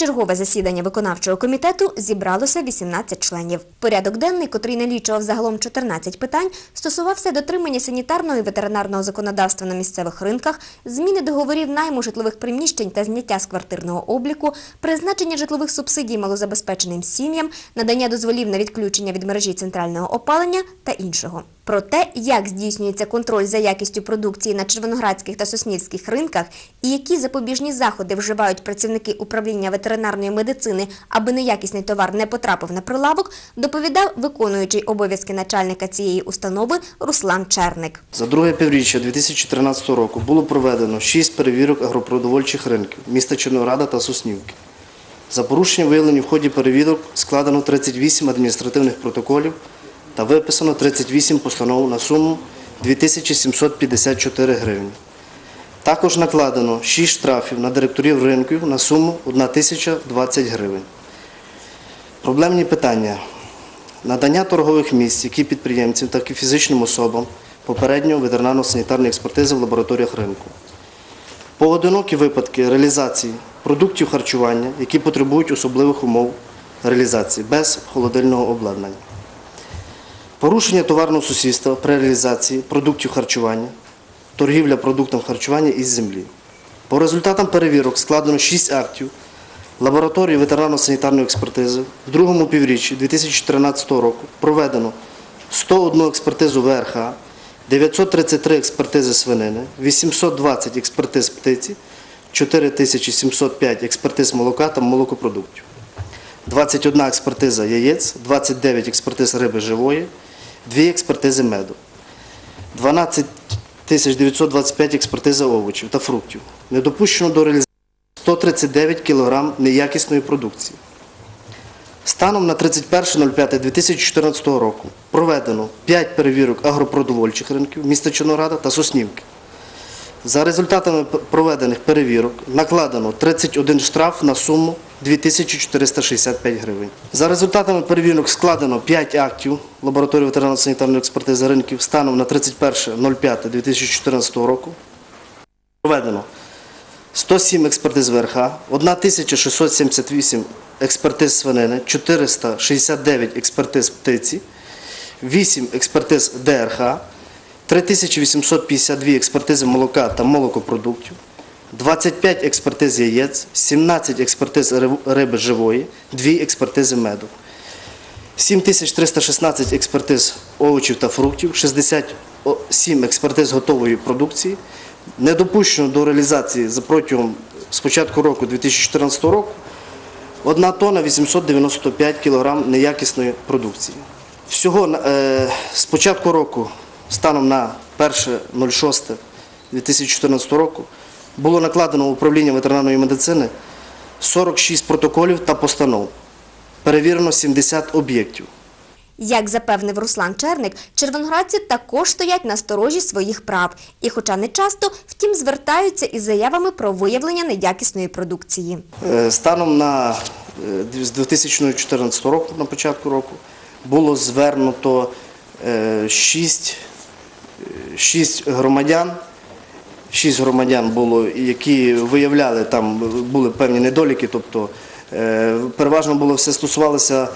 чергове засідання виконавчого комітету зібралося 18 членів. Порядок денний, котрий налічував загалом 14 питань, стосувався дотримання санітарного і ветеринарного законодавства на місцевих ринках, зміни договорів найму житлових приміщень та зняття з квартирного обліку, призначення житлових субсидій малозабезпеченим сім'ям, надання дозволів на відключення від мережі центрального опалення та іншого. Про те, як здійснюється контроль за якістю продукції на червоноградських та соснівських ринках і які запобіжні заходи вживають працівники управління ветеринарної медицини, аби неякісний товар не потрапив на прилавок, доповідав виконуючий обов'язки начальника цієї установи Руслан Черник. За друге півріччя 2013 року було проведено 6 перевірок агропродовольчих ринків міста Чорнограда та Соснівки. За порушення виявлені в ході перевірок складено 38 адміністративних протоколів та виписано 38 постанов на суму 2754 гривні. Також накладено 6 штрафів на директорів ринків на суму 1020 гривень. Проблемні питання. Надання торгових місць, які підприємцям, так і фізичним особам попередньо ветеринарно-санітарної експертизи в лабораторіях ринку. Поодинокі випадки реалізації продуктів харчування, які потребують особливих умов реалізації без холодильного обладнання. Порушення товарного сусідства при реалізації продуктів харчування, торгівля продуктом харчування із землі. По результатам перевірок складено 6 актів лабораторії ветеринарно-санітарної експертизи в другому півріччі 2013 року проведено 101 експертизу ВРХ, 933 експертизи свинини, 820 експертиз птиці, 4705 експертиз молока та молокопродуктів, 21 експертиза яєць, 29 експертиз риби живої, 2 експертизи меду, 12 925 експертизи овочів та фруктів. Не допущено до реалізації 139 кг неякісної продукції. Станом на 31.05.2014 року проведено 5 перевірок агропродовольчих ринків міста Чорнограда та Соснівки. За результатами проведених перевірок накладено 31 штраф на суму 2465 гривень. За результатами перевірок складено 5 актів лабораторії ветеринарно-санітарної експертизи ринків станом на 31.05.2014 року. Проведено 107 експертиз ВРХ, 1678 експертиз свинини, 469 експертиз птиці, 8 експертиз ДРХ, 3852 експертизи молока та молокопродуктів, 25 експертиз яєць, 17 експертиз риби живої, 2 експертизи меду. 7316 експертиз овочів та фруктів, 67 експертиз готової продукції. Не допущено до реалізації за протягом з початку року 2014 року 1 тонна 895 кг неякісної продукції. Всього е, з початку року, станом на 1.06.2014 року, було накладено в управління ветеринарної медицини 46 протоколів та постанов. Перевірено 70 об'єктів. Як запевнив Руслан Черник, червоноградці також стоять на сторожі своїх прав і, хоча не часто, втім звертаються із заявами про виявлення неякісної продукції. Е, Станом на е, з 2014 року, на початку року, було звернуто 6, 6 громадян. Шість громадян було, які виявляли, там були певні недоліки, тобто е, переважно було все стосувалося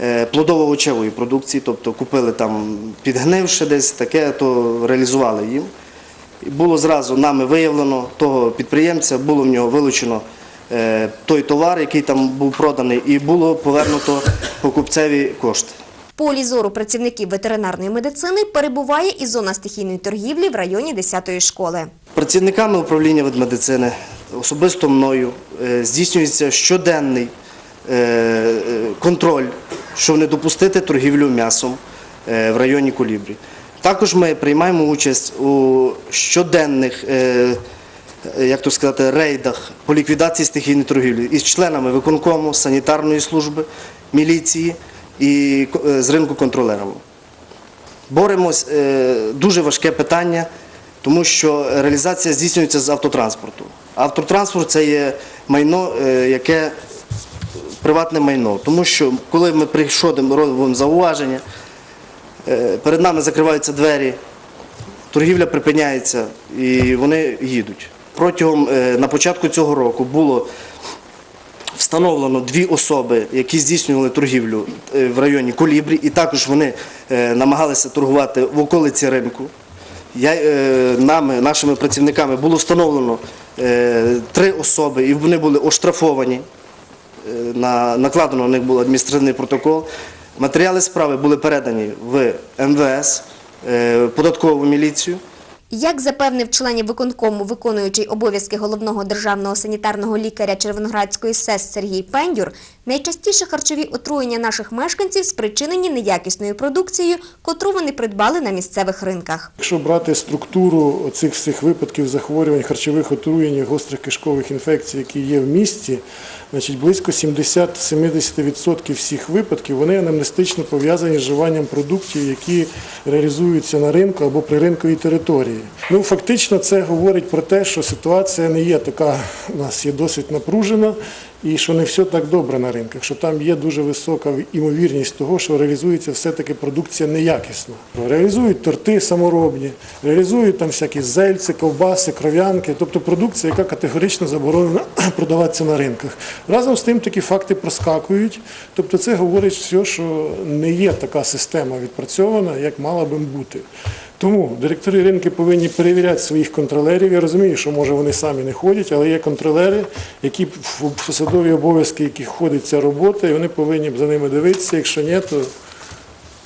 е, плодово-овочевої продукції, тобто купили там підгнивши десь таке, то реалізували їм. Було зразу нами виявлено того підприємця, було в нього вилучено е, той товар, який там був проданий, і було повернуто покупцеві кошти. Полі зору працівників ветеринарної медицини перебуває і зона стихійної торгівлі в районі 10-ї школи. Працівниками управління медицини, особисто мною, е, здійснюється щоденний е, контроль, щоб не допустити торгівлю м'ясом е, в районі Колібрі. Також ми приймаємо участь у щоденних як то сказати, рейдах по ліквідації стихійної торгівлі із членами виконкому, санітарної служби, міліції і е, з ринку контролерами. Боремось е, дуже важке питання, тому що реалізація здійснюється з автотранспорту. Автотранспорт це є майно, е, яке приватне майно. Тому що коли ми приходимо, робимо зауваження, перед нами закриваються двері, торгівля припиняється і вони їдуть. Протягом на початку цього року було встановлено дві особи, які здійснювали торгівлю е, в районі Колібрі, і також вони е, намагалися торгувати в околиці ринку. Я, е, нами, нашими працівниками було встановлено три особи, і вони були оштрафовані. На, накладено на них був адміністративний протокол. Матеріали справи були передані в МВС, податкову міліцію. Як запевнив членів виконкому виконуючий обов'язки головного державного санітарного лікаря Червоноградської СЕС Сергій Пендюр, найчастіше харчові отруєння наших мешканців спричинені неякісною продукцією, котру вони придбали на місцевих ринках. Якщо брати структуру оцих всіх випадків захворювань, харчових отруєнь, гострих кишкових інфекцій, які є в місті, значить близько 70-70% всіх випадків вони анамнестично пов'язані з вживанням продуктів, які реалізуються на ринку або при ринковій території. Ну фактично, це говорить про те, що ситуація не є така, у нас є досить напружена. І що не все так добре на ринках, що там є дуже висока імовірність того, що реалізується все-таки продукція неякісна. Реалізують торти саморобні, реалізують там всякі зельці, ковбаси, кров'янки, тобто продукція, яка категорично заборонена продаватися на ринках. Разом з тим такі факти проскакують. Тобто це говорить все, що не є така система відпрацьована, як мала би бути. Тому директори ринки повинні перевіряти своїх контролерів. Я розумію, що може вони самі не ходять, але є контролери, які в посадові обов'язки, яких входить ця робота, і вони повинні за ними дивитися. Якщо ні, то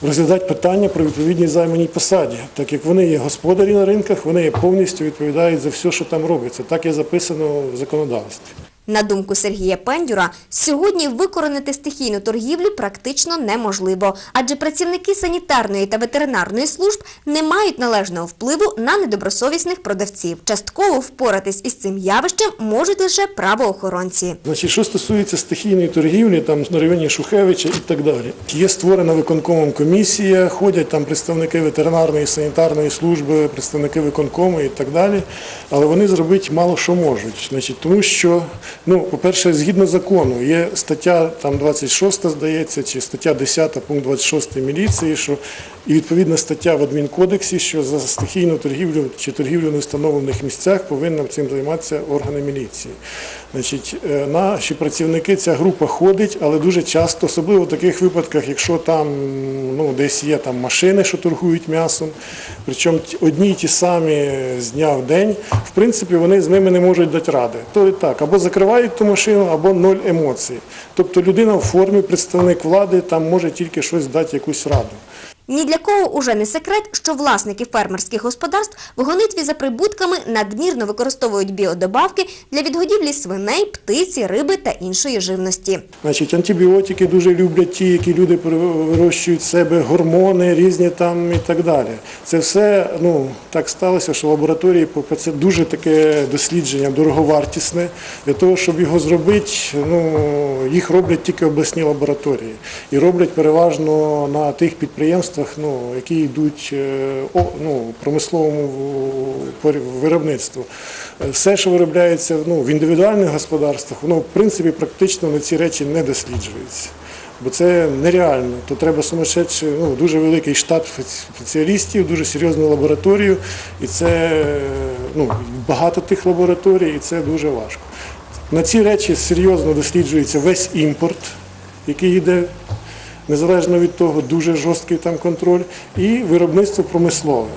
розглядати питання про відповідність займаній посаді. Так як вони є господарі на ринках, вони повністю відповідають за все, що там робиться. Так є записано в законодавстві. На думку Сергія Пендюра, сьогодні викоренити стихійну торгівлю практично неможливо, адже працівники санітарної та ветеринарної служб не мають належного впливу на недобросовісних продавців. Частково впоратись із цим явищем можуть лише правоохоронці. Значить, що стосується стихійної торгівлі, там на районі Шухевича і так далі. Є створена виконкомом комісія, ходять там представники ветеринарної санітарної служби, представники виконкому і так далі. Але вони зробити мало що можуть. Значить, тому що, ну, по-перше, згідно закону, є стаття там 26, здається, чи стаття 10, пункт 26 міліції, що і відповідна стаття в адмінкодексі, що за стихійну торгівлю чи торгівлю на встановлених місцях повинні цим займатися органи міліції. Значить, е, наші працівники, ця група ходить, але дуже часто, особливо в таких випадках, якщо там ну, десь є там машини, що торгують м'ясом, причому одні й ті самі з дня в день, в принципі, вони з ними не можуть дати ради. То і так, або закривають ту машину, або ноль емоцій. Тобто людина в формі, представник влади, там може тільки щось дати якусь раду. Ні для кого уже не секрет, що власники фермерських господарств в гонитві за прибутками надмірно використовують біодобавки для відгодівлі свиней, птиці, риби та іншої живності. Значить, антибіотики дуже люблять ті, які люди вирощують себе, гормони різні там і так далі. Це все ну, так сталося, що лабораторії поки це дуже таке дослідження дороговартісне. Для того, щоб його зробити, ну, їх роблять тільки обласні лабораторії. І роблять переважно на тих підприємствах, ну, які йдуть е, ну, промисловому виробництву. Все, що виробляється ну, в індивідуальних господарствах, воно в принципі практично на ці речі не досліджується. Бо це нереально. То треба сумасшедший, ну, дуже великий штат спеціалістів, дуже серйозну лабораторію. І це ну, багато тих лабораторій, і це дуже важко. На ці речі серйозно досліджується весь імпорт, який йде незалежно від того, дуже жорсткий там контроль, і виробництво промислове.